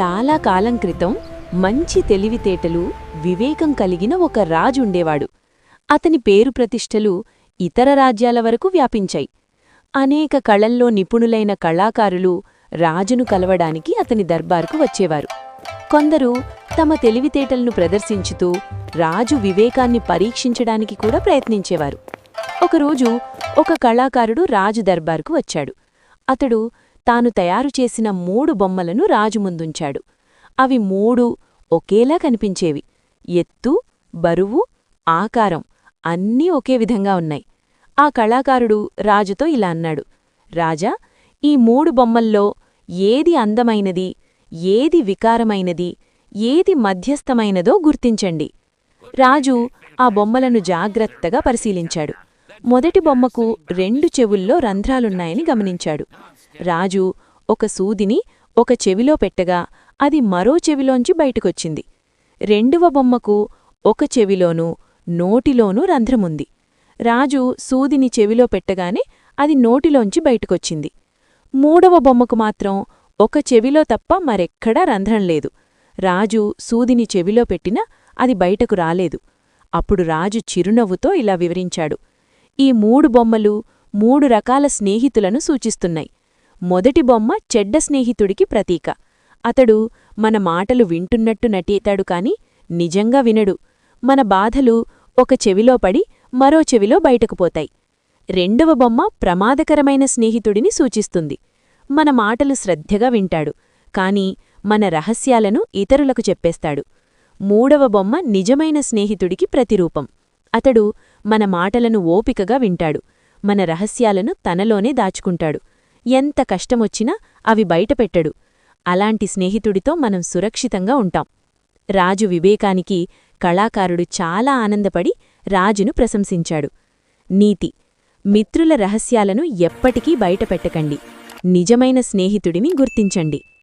చాలా కాలం క్రితం మంచి తెలివితేటలు వివేకం కలిగిన ఒక రాజు ఉండేవాడు. అతని పేరు ప్రతిష్టలు ఇతర రాజ్యాల వరకు వ్యాపించాయి. అనేక కళల్లో నిపుణులైన కళాకారులు రాజును కలవడానికి అతని దర్బార్కు వచ్చేవారు. కొందరు తమ తెలివితేటలను ప్రదర్శించుతూ రాజు వివేకాన్ని పరీక్షించడానికి కూడా ప్రయత్నించేవారు. ఒకరోజు ఒక కళాకారుడు రాజు దర్బార్కు వచ్చాడు. అతడు తాను తయారుచేసిన మూడు బొమ్మలను రాజు ముందుంచాడు. అవి మూడు ఒకేలా కనిపించేవి. ఎత్తు బరువు ఆకారం అన్నీ ఒకే విధంగా ఉన్నాయి. ఆ కళాకారుడు రాజుతో ఇలా అన్నాడు. రాజా ఈ మూడు బొమ్మల్లో ఏది అందమైనది ఏది వికారమైనది ఏది మధ్యస్థమైనదో గుర్తించండి. రాజు ఆ బొమ్మలను జాగ్రత్తగా పరిశీలించాడు. మొదటి బొమ్మకు రెండు చెవుల్లో రంధ్రాలున్నాయని గమనించాడు. రాజు ఒక సూదిని ఒక చెవిలో పెట్టగా అది మరో చెవిలోంచి బయటకొచ్చింది. రెండవ బొమ్మకు ఒక చెవిలోనూ నోటిలోనూ రంధ్రముంది. రాజు సూదిని చెవిలో పెట్టగానే అది నోటిలోంచి బయటకొచ్చింది. మూడవ బొమ్మకు మాత్రం ఒక చెవిలో తప్ప మరెక్కడా రంధ్రం లేదు. రాజు సూదిని చెవిలో పెట్టినా అది బయటకు రాలేదు. అప్పుడు రాజు చిరునవ్వుతో ఇలా వివరించాడు. ఈ మూడు బొమ్మలు మూడు రకాల స్నేహితులను సూచిస్తున్నాయి. మొదటి బొమ్మ చెడ్డ స్నేహితుడికి ప్రతీక. అతడు మన మాటలు వింటున్నట్టు నటితాడు కాని నిజంగా వినడు. మన బాధలు ఒక చెవిలో పడి మరో చెవిలో బయటకు పోతాయి. రెండవ బొమ్మ ప్రమాదకరమైన స్నేహితుడిని సూచిస్తుంది. మన మాటలు శ్రద్ధగా వింటాడు కాని మన రహస్యాలను ఇతరులకు చెప్పేస్తాడు. మూడవ బొమ్మ నిజమైన స్నేహితుడికి ప్రతిరూపం. అతడు మన మాటలను ఓపికగా వింటాడు మన రహస్యాలను తనలోనే దాచుకుంటాడు. ఎంత కష్టమొచ్చినా అవి బయటపెట్టడు. అలాంటి స్నేహితుడితో మనం సురక్షితంగా ఉంటాం. రాజు వివేకానికి కళాకారుడు చాలా ఆనందపడి రాజును ప్రశంసించాడు. నీతి మిత్రుల రహస్యాలను ఎప్పటికీ బయటపెట్టకండి. నిజమైన స్నేహితుడిని గుర్తించండి.